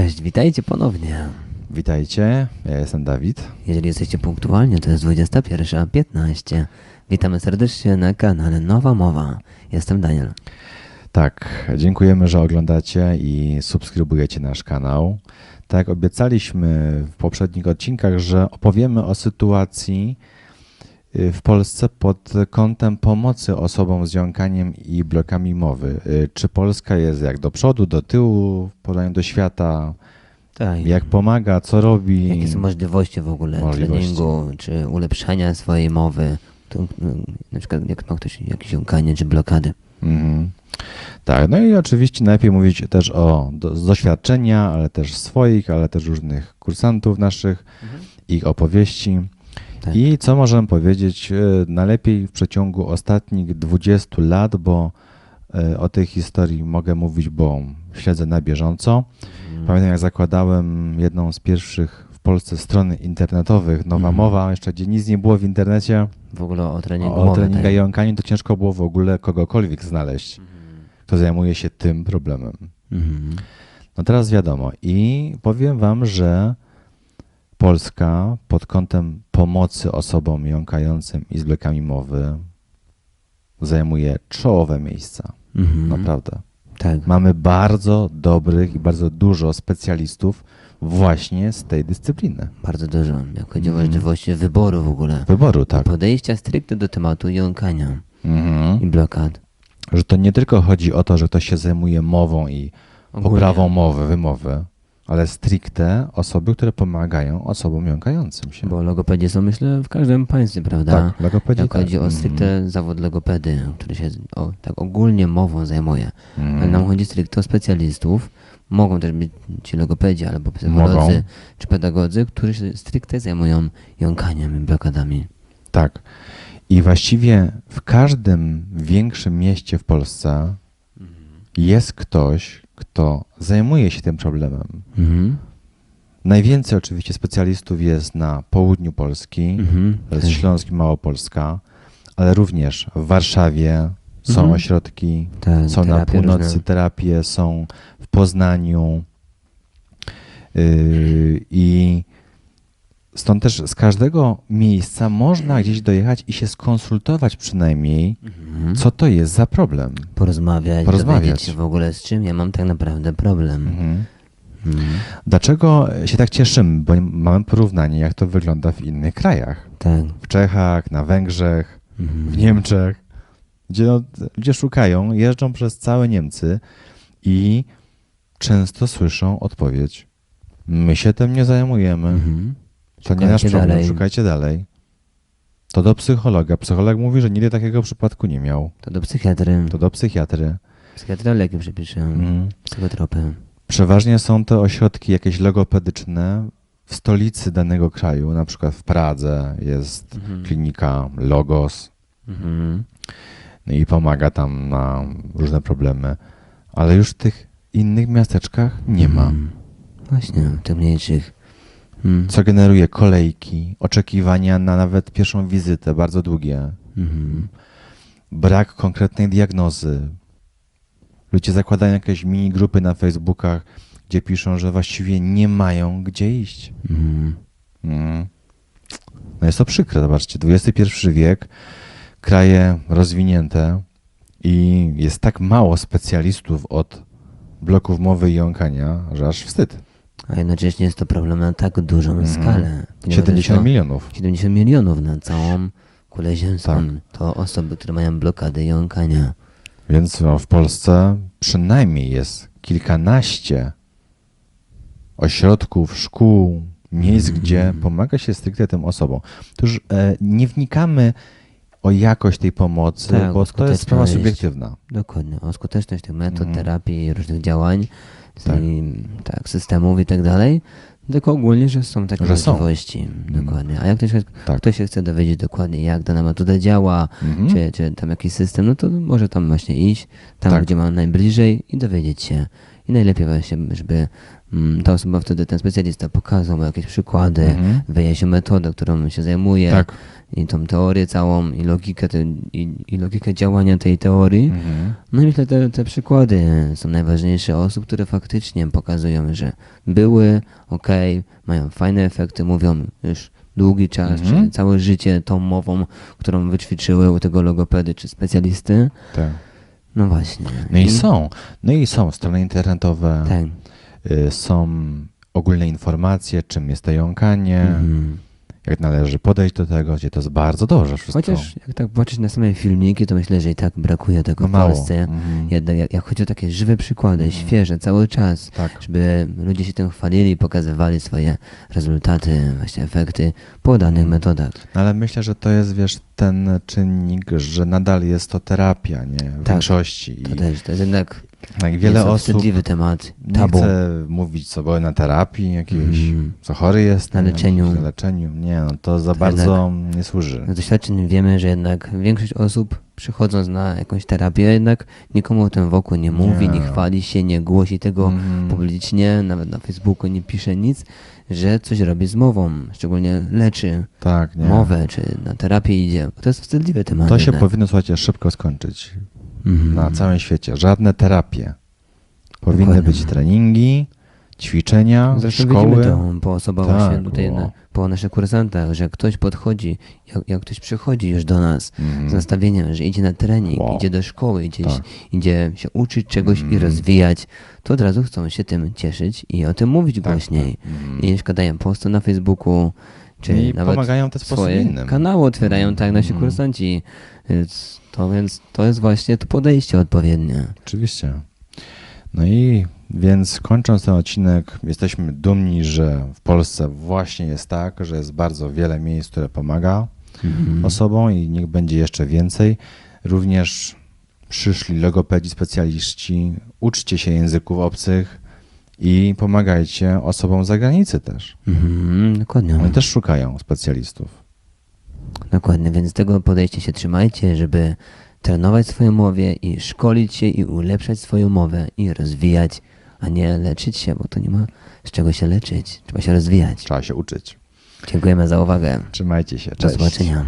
Cześć, witajcie ponownie. Witajcie, ja jestem Dawid. Jeżeli jesteście punktualnie, to jest 21.15. Witamy serdecznie na kanale Nowa Mowa. Jestem Daniel. Tak, dziękujemy, że oglądacie i subskrybujecie nasz kanał. Tak jak obiecaliśmy w poprzednich odcinkach, że opowiemy o sytuacji w Polsce pod kątem pomocy osobom z jąkaniem i blokami mowy. Y, Czy Polska jest jak do przodu, do tyłu w do świata? Tak. Jak pomaga, co robi? Jakie są możliwości w ogóle Możliwości. treningu, czy ulepszania swojej mowy? To, mm, na przykład jak ma ktoś jakieś jąkanie, czy blokady. Mhm. Tak, no i oczywiście najlepiej mówić też o do, z doświadczenia, ale też swoich, ale też różnych kursantów naszych, ich opowieści. Tak. I co możemy powiedzieć, e, najlepiej w przeciągu ostatnich 20 lat, bo e, o tej historii mogę mówić, bo śledzę na bieżąco. Mhm. Pamiętam, jak zakładałem jedną z pierwszych w Polsce stron internetowych, Nowa Mhm. Mowa, jeszcze gdzie nic nie było w internecie, W ogóle o treningu o, o tak. i jąkaniu, to ciężko było w ogóle kogokolwiek znaleźć, Mhm. kto zajmuje się tym problemem. Mhm. No teraz wiadomo. I powiem wam, że Polska pod kątem pomocy osobom jąkającym i z mowy zajmuje czołowe miejsca. Mhm. Naprawdę. Tak. Mamy bardzo dobrych i bardzo dużo specjalistów właśnie z tej dyscypliny. Bardzo dużo. Jak chodzi o Mhm. możliwości wyboru w ogóle. Wyboru, tak. Podejścia stricte do tematu jąkania Mhm. i blokad. Że to nie tylko chodzi o to, że ktoś się zajmuje mową i Ogólnie. poprawą mowy, wymowy, ale stricte osoby, które pomagają osobom jąkającym się. Bo logopedzi są myślę w każdym państwie, prawda? Tak, logopedzi Jak tak. chodzi o Mhm. stricte zawód logopedy, który się o, tak ogólnie mową zajmuje. Mhm. Ale nam chodzi stricte o specjalistów. Mogą też być ci logopedzi albo psycholodzy Mogą. czy pedagodzy, którzy się stricte zajmują jąkaniem i blokadami. Tak. I właściwie w każdym większym mieście w Polsce jest ktoś, kto zajmuje się tym problemem. Mhm. Najwięcej oczywiście specjalistów jest na południu Polski, Mhm. to jest. Śląsk i Małopolska, ale również w Warszawie są Mhm. ośrodki, Tak, są na północy różne. terapie, są w Poznaniu. Yy, I stąd też z każdego miejsca można gdzieś dojechać i się skonsultować przynajmniej, Mhm. co to jest za problem. Porozmawiać, Porozmawiać. dowiedzieć się w ogóle z czym ja mam tak naprawdę problem. Mhm. Mhm. Dlaczego się tak cieszymy? Bo mamy porównanie, jak to wygląda w innych krajach. Tak. W Czechach, na Węgrzech, Mhm. w Niemczech, gdzie no, ludzie szukają, jeżdżą przez całe Niemcy i często słyszą odpowiedź: My się tym nie zajmujemy. Mhm. To nie nasz problem, dalej. szukajcie dalej. To do psychologa. Psycholog mówi, że nigdy takiego przypadku nie miał. To do psychiatry. To do psychiatry. Psychiatra leki przepisze. Mhm. Psychotropy. Przeważnie są to ośrodki jakieś logopedyczne w stolicy danego kraju. Na przykład w Pradze jest Mhm. klinika Logos Mhm. no i pomaga tam na różne problemy. Ale już w tych innych miasteczkach nie ma. Mhm. Właśnie, w tych mniejszych. Mhm. Co generuje kolejki, oczekiwania na nawet pierwszą wizytę, bardzo długie. Mhm. brak konkretnej diagnozy. Ludzie zakładają jakieś mini grupy na Facebookach, gdzie piszą, że właściwie nie mają gdzie iść. Mhm. No jest to przykre, zobaczcie, XXI wiek, kraje rozwinięte i jest tak mało specjalistów od bloków mowy i jąkania, że aż wstyd. A jednocześnie jest to problem na tak dużą Mhm. skalę. ponieważ 70 jest milionów. to 70 milionów na całą kulę ziemską. Tak. To osoby, które mają blokady jąkania. Więc no, w Polsce przynajmniej jest kilkanaście ośrodków, szkół, miejsc, Mhm. gdzie pomaga się stricte tym osobom. Już e, nie wnikamy o jakość tej pomocy, Tak, bo to jest sprawa subiektywna. Dokładnie. O skuteczność tych metod, Mhm. terapii i różnych działań, Tak. tak, systemów i tak dalej. Tylko ogólnie, że są takie Że są. możliwości. Dokładnie. A jak ktoś, Tak. ktoś się chce dowiedzieć dokładnie, jak dana metoda działa, Mhm. czy, czy tam jakiś system, no to może tam właśnie iść, tam Tak. gdzie ma najbliżej i dowiedzieć się, I najlepiej właśnie, żeby ta osoba wtedy, ten specjalista pokazał mu jakieś przykłady, Mhm. wyjaśnił metodę, którą się zajmuje Tak. i tą teorię całą i logikę, te, i, i logikę działania tej teorii. Mhm. No i myślę, te, te przykłady są najważniejsze osób, które faktycznie pokazują, że były, ok, mają fajne efekty, mówią już długi czas, Mhm. czy całe życie tą mową, którą wyćwiczyły u tego logopedy czy specjalisty. Tak. No właśnie. No i są. No i są strony internetowe, Tak. Y, są ogólne informacje, czym jest to jąkanie, Mhm. jak należy podejść do tego, gdzie to jest bardzo dobrze wszystko. Chociaż jak tak patrzeć na same filmiki, to myślę, że i tak brakuje tego No w. Polsce. Mhm. Jednak jak, jak chodzi o takie żywe przykłady, świeże, cały czas, Tak. żeby ludzie się tym chwalili, pokazywali swoje rezultaty, właśnie efekty po danych metodach. No ale myślę, że to jest, wiesz, ten czynnik, że nadal jest to terapia, nie? W Tak. większości. To też, to jest jednak jak wiele nieco osób wstydliwy temat, nie tabu. chce mówić sobie na terapii jakiejś, Mhm. co chory jest, Na leczeniu. Na leczeniu. Nie, no to za To bardzo nie służy. Z doświadczeń wiemy, że jednak większość osób przychodząc na jakąś terapię, jednak nikomu o tym wokół nie mówi, nie, Nie. chwali się, nie głosi tego Mhm. publicznie, nawet na Facebooku nie pisze nic, że coś robi z mową, szczególnie leczy Tak, nie. mowę, czy na terapię idzie. To jest wstydliwy temat. To się jednak. powinno, słuchajcie, szybko skończyć. Mhm. Na całym świecie. Żadne terapie. Powinny Dokładnie. być treningi, ćwiczenia, Zresztą szkoły. widzimy to po osobach Tak, właśnie tutaj, o. na, po naszych kursantach, że ktoś podchodzi, jak, jak ktoś przychodzi już do nas Mhm. z nastawieniem, że idzie na trening, Wow. idzie do szkoły, idzie, Tak. idzie się uczyć czegoś i Mhm. rozwijać, to od razu chcą się tym cieszyć i o tym mówić Tak, głośniej. tak. Mhm. I na przykład dają posty na Facebooku, czy I nawet pomagają w ten sposób swoje innym. kanały otwierają, tak nasi Mhm. kursanci. Więc to, więc to jest właśnie to podejście odpowiednie. Oczywiście. No i więc kończąc ten odcinek, jesteśmy dumni, że w Polsce właśnie jest tak, że jest bardzo wiele miejsc, które pomaga Mhm. osobom i niech będzie jeszcze więcej. Również przyszli logopedzi, specjaliści, uczcie się języków obcych i pomagajcie osobom z zagranicy też. Mhm, dokładnie. Oni też szukają specjalistów. Dokładnie, więc tego podejścia się trzymajcie, żeby trenować swoją mowie i szkolić się i ulepszać swoją mowę i rozwijać, a nie leczyć się, bo to nie ma z czego się leczyć. Trzeba się rozwijać. Trzeba się uczyć. Dziękujemy za uwagę. Trzymajcie się. Do Cześć. zobaczenia.